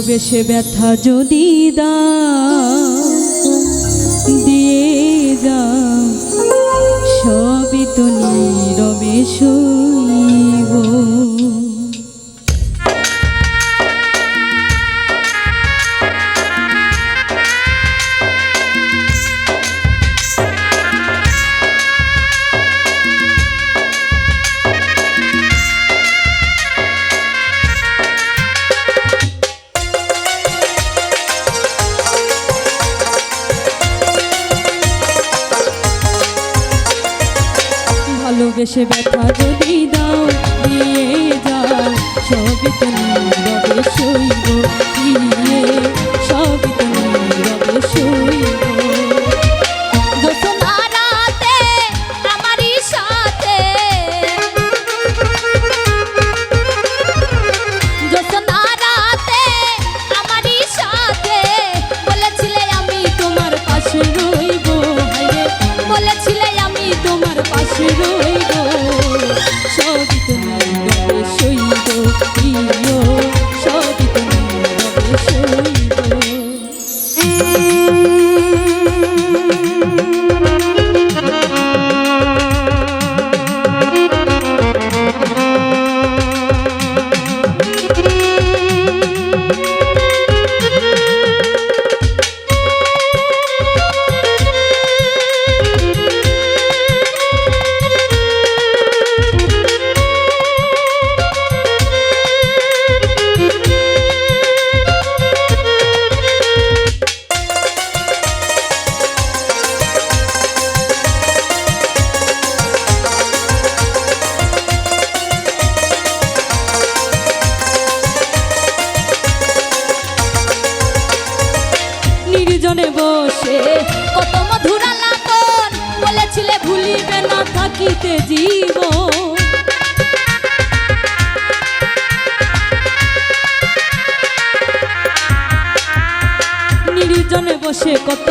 ভালোবেসে ব্যথা যদি দা সে ব্যথা যদি দাও দিয়ে যাও সব তুমি you. রাখিতে জীব নির্জনে বসে কত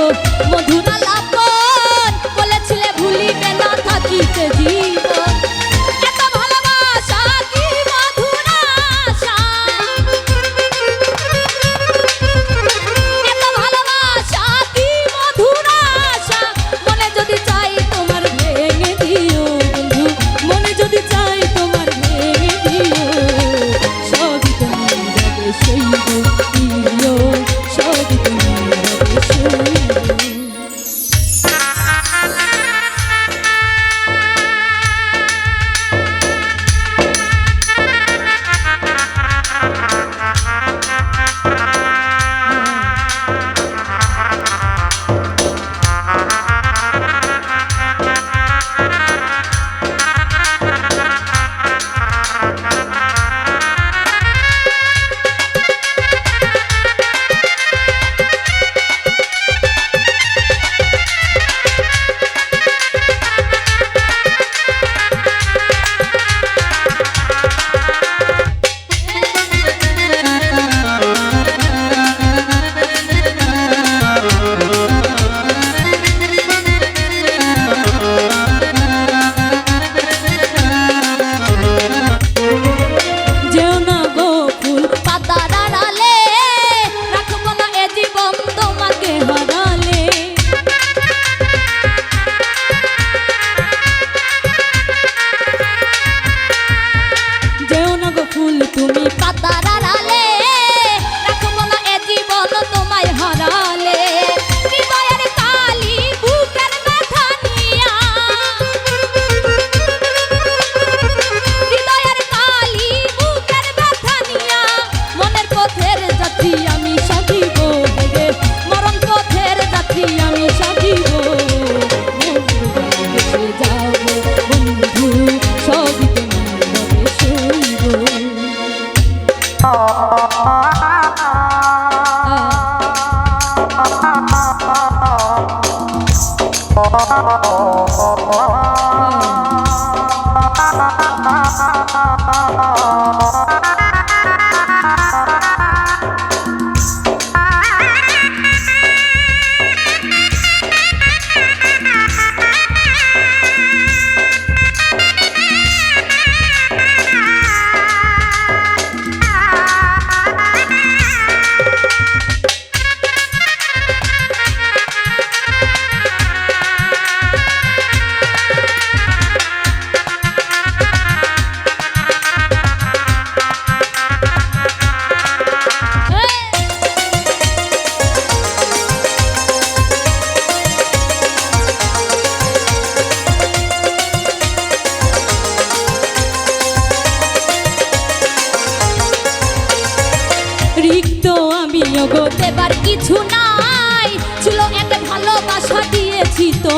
ওগো দেবার কিছু নাই। ছিল একটা ভালোবাসা দিয়েছি তো।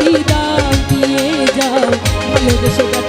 বিদায় দিয়ে যাও। ভালোবেসে